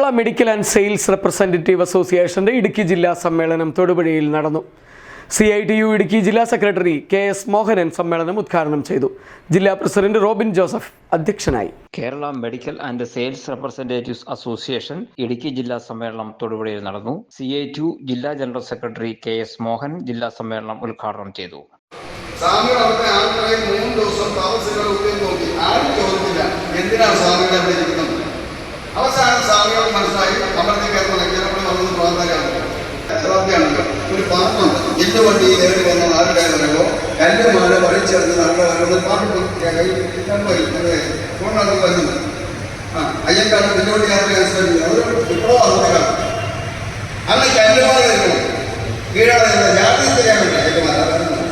Kerala medical and sales representative അസോസിയേഷന്റെ ഇടുക്കി ജില്ലാ സമ്മേളനം തൊടുപുഴയിൽ നടന്നു. C I T U Idukki ജില്ലാ സെക്രട്ടറി കെ എസ് മോഹനൻ സമ്മേളനം ഉദ്ഘാടനം ചെയ്തു. ജില്ലാ പ്രസിഡന്റ് റോബിൻ ജോസഫ് അധ്യക്ഷനായി. Kerala medical and sales representatives association Idukki ജില്ലാ സമ്മേളനം തൊടുപുഴയിൽ നടന്നു. സി ഐ ടി യു ജില്ലാ general secretary K S Mohan ജില്ലാ സമ്മേളനം ഉദ്ഘാടനം ചെയ്തു. സ്വാമികൾ അവിടുത്തെ ആൾക്കാരെ മൂന്ന് ദിവസം താമസിക്കാൻ ഉദ്യോഗം നോക്കി ആരും ചോദിച്ചില്ല. എന്തിനാണ് സ്വാമികൾ അവിടെ അവിടത്തേക്ക് എത്തണം ചിലപ്പോൾ വന്നത് പ്രാർത്ഥനയാണ് പ്രാർത്ഥനയാണല്ലോ ഒരു പാട്ടുണ്ട് എന്റെ ഈ കയറി വന്ന ആൾക്കാരുണ്ടല്ലോ കല്ല് മാല പറിച്ചെടുത്ത് നമ്മുടെ വരുന്ന. പാട്ട് കൊണ്ടത് വരുന്നത് ആ അയ്യക്കാട് മുന്നോട്ട് യാത്ര അനുസരിച്ച് അതൊരു വിപ്ലവമാണ് അന്ന് കല്ലുമാല കീഴാതെ ജാതി തരാൻ വേണ്ടി കല്ലുമാല വരുന്നത്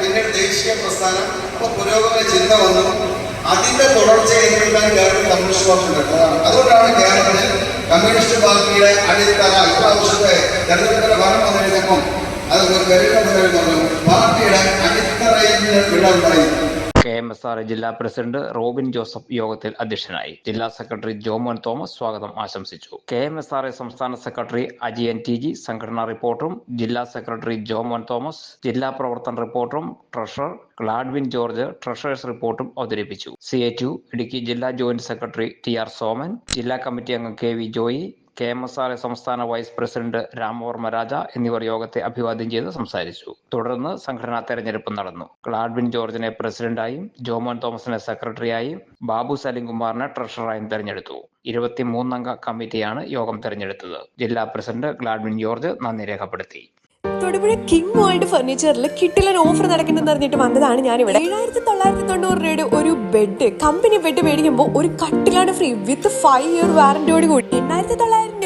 പിന്നീട് ദേശീയ പ്രസ്ഥാനം. അപ്പൊ പുരോഗമന ചിന്ത വന്നു. അതിന്റെ തുടർച്ച ഏറ്റെടുക്കാൻ കേരളത്തിൽ കമ്മ്യൂണിസ്റ്റ് പാർട്ടി ഉണ്ട് അതാണ് അതുകൊണ്ടാണ് കേരളത്തിൽ കമ്മ്യൂണിസ്റ്റ് പാർട്ടിയുടെ അടിത്തറ ഇപ്രാവശ്യത്തെ തെരഞ്ഞെടുപ്പിന്റെ ഫലം വന്നു കഴിഞ്ഞപ്പം അത് ഒരു വരുന്നത് പാർട്ടിയുടെ അടിത്തറയിൽ വിടവുണ്ടായി കെ എം എസ് ആർ ജില്ലാ പ്രസിഡന്റ് റോബിൻ ജോസഫ് യോഗത്തിൽ അധ്യക്ഷനായി. ജില്ലാ സെക്രട്ടറി ജോമോൻ തോമസ് സ്വാഗതം ആശംസിച്ചു. കെ എം എസ് ആർ സംസ്ഥാന സെക്രട്ടറി അജിയൻ ടി ജി സംഘടനാ റിപ്പോർട്ടറും ജില്ലാ സെക്രട്ടറി ജോമോൻ തോമസ് ജില്ലാ പ്രവർത്തന റിപ്പോർട്ടറും ട്രഷറർ ഗ്ലാഡ്വിൻ ജോർജ് ട്രഷറേഴ്സ് റിപ്പോർട്ടും അവതരിപ്പിച്ചു. സി എ ടു ഇടുക്കി ജില്ലാ joint secretary T R Soman ജില്ലാ കമ്മിറ്റി അംഗം K V Joy K M S R സംസ്ഥാന വൈസ് പ്രസിഡന്റ് രാമവർമ്മ രാജ എന്നിവർ യോഗത്തെ അഭിവാദ്യം ചെയ്ത് സംസാരിച്ചു. തുടർന്ന് സംഘടനാ തെരഞ്ഞെടുപ്പ് നടന്നു. ക്ലാഡ്വിൻ ജോർജിനെ പ്രസിഡന്റായും ജോമോൻ തോമസിനെ സെക്രട്ടറിയായും ബാബു സലിംകുമാറിനെ ട്രഷററായും തെരഞ്ഞെടുത്തു. ഇരുപത്തിമൂന്നംഗ കമ്മിറ്റിയാണ് യോഗം തെരഞ്ഞെടുത്തത്. ജില്ലാ പ്രസിഡന്റ് ഗ്ലാഡ്വിൻ ജോർജ് നന്ദി രേഖപ്പെടുത്തി. തൊടുപുഴ കിങ് വേൾഡ് ഫർണിച്ചറിൽ കിട്ടിലൊരു ഓഫർ നടക്കുന്നെന്ന് അറിഞ്ഞിട്ട് വന്നതാണ് ഞാൻ ഇവിടെ ഏഴായിരത്തി തൊള്ളായിരത്തി തൊണ്ണൂറ് രൂപയുടെ ഒരു ബെഡ് കമ്പനി ബെഡ് മേടിക്കുമ്പോൾ ഒരു കട്ടിലാണ് ഫ്രീ വിത്ത് ഫൈവ് ഇയർ വാറന്റിയോട് കൂടി. എണ്ണായിരത്തി തൊള്ളായിരം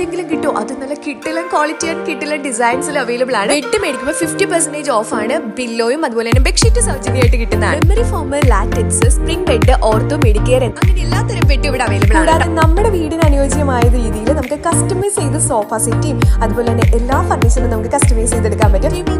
എവിടെയെങ്കിലും കിട്ടും അത് നല്ല കിട്ടിലും ക്വാളിറ്റി ആൻഡ് കിട്ടിലും ഡിസൈൻസിൽ അവൈലബിൾ ആണ്. ബെഡ് മേടിക്കുമ്പോൾ ഫിഫ്റ്റി പെർസെന്റേജ് ഓഫ് ആണ് ബില്ലോയും അതുപോലെ തന്നെ ബെഡ്ഷീറ്റ് സൗജന്യമായിട്ട് കിട്ടുന്നതാണ്. Memory foam latex spring bed ortho medicare അങ്ങനെ എല്ലാത്തരം ബെഡ് ഇവിടെ അവൈലബിൾ ആണ്. കൂടാതെ നമ്മുടെ വീടിന് അനുയോജ്യമായ രീതിയിൽ നമുക്ക് കസ്റ്റമൈസ് ചെയ്ത് സോഫ സെറ്റും അതുപോലെ തന്നെ എല്ലാ ഫർണിച്ചറും നമുക്ക് കസ്റ്റമൈസ് ചെയ്തെടുക്കാൻ പറ്റും.